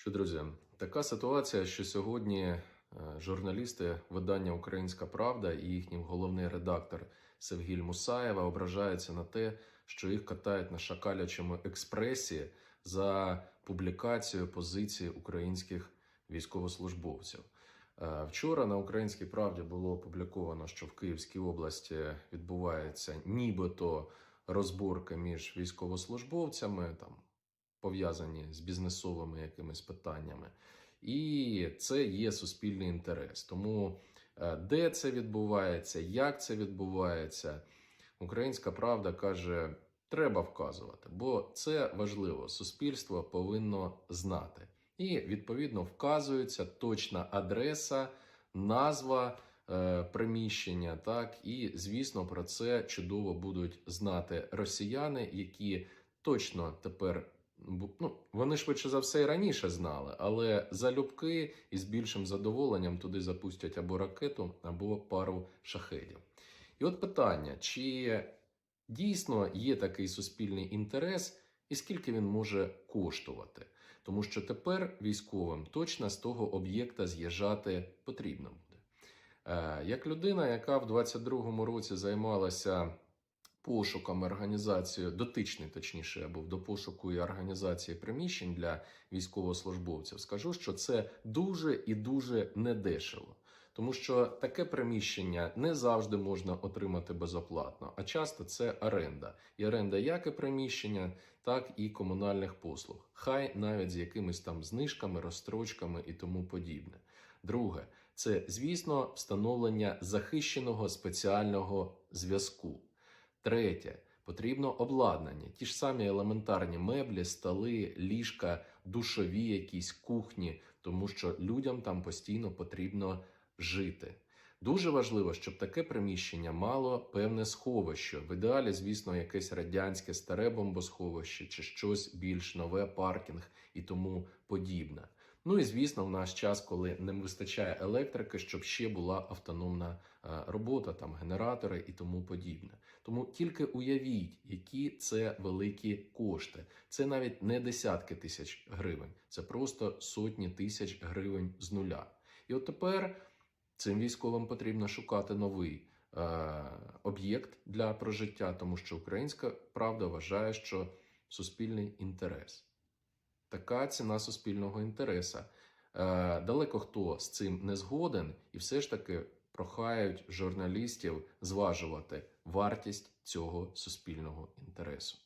Що, друзі, така ситуація, що сьогодні е, журналісти видання Українська Правда і їхній головний редактор Севгіль Мусаєва ображаються на те, що їх катають на шакалячому експресі за публікацію позиції українських військовослужбовців. Е, Вчора на Українській правді було опубліковано, що в Київській області відбувається нібито розборка між військовослужбовцями там пов'язані з бізнесовими якимись питаннями. І це є суспільний інтерес. Тому е, де це відбувається, як це відбувається, Українська правда каже, треба вказувати, бо це важливо. Суспільство повинно знати. І відповідно вказується точна адреса, назва е, приміщення. Так і звісно про це чудово будуть знати росіяни, які точно тепер. Ну, вони швидше за все і раніше знали, але залюбки і з більшим задоволенням туди запустять або ракету, або пару шахедів. І от питання: чи дійсно є такий суспільний інтерес, і скільки він може коштувати? Тому що тепер військовим точно з того об'єкта з'їжджати потрібно буде. Е, Як людина, яка в 22-му році займалася пошуком і організацією, дотичний, точніше, був до пошуку і організації приміщень для військовослужбовців, скажу, що це дуже і дуже недешево. Тому що таке приміщення не завжди можна отримати безоплатно, а часто це оренда. І оренда як і приміщення, так і комунальних послуг. Хай навіть з якимись там знижками, розстрочками і тому подібне. Друге, це, звісно, встановлення захищеного спеціального зв'язку. Третє. Потрібно обладнання, ті ж самі елементарні меблі, столи, ліжка, душові, якісь кухні, тому що людям там постійно потрібно жити. Дуже важливо, щоб таке приміщення мало певне сховище. В ідеалі, звісно, якесь радянське старе бомбосховище чи щось більш нове, паркінг і тому подібне. Ну і звісно, в наш час, коли не вистачає електрики, щоб ще була автономна е, робота, там генератори і тому подібне. Тому тільки уявіть, які це великі кошти. Це навіть не десятки тисяч гривень, це просто сотні тисяч гривень з нуля. І от тепер цим військовим потрібно шукати новий е, об'єкт для прожиття, тому що українська правда вважає, що суспільний інтерес. Така ціна суспільного інтереса. Е, далеко хто з цим не згоден, і все ж таки прохають журналістів зважувати вартість цього суспільного інтересу.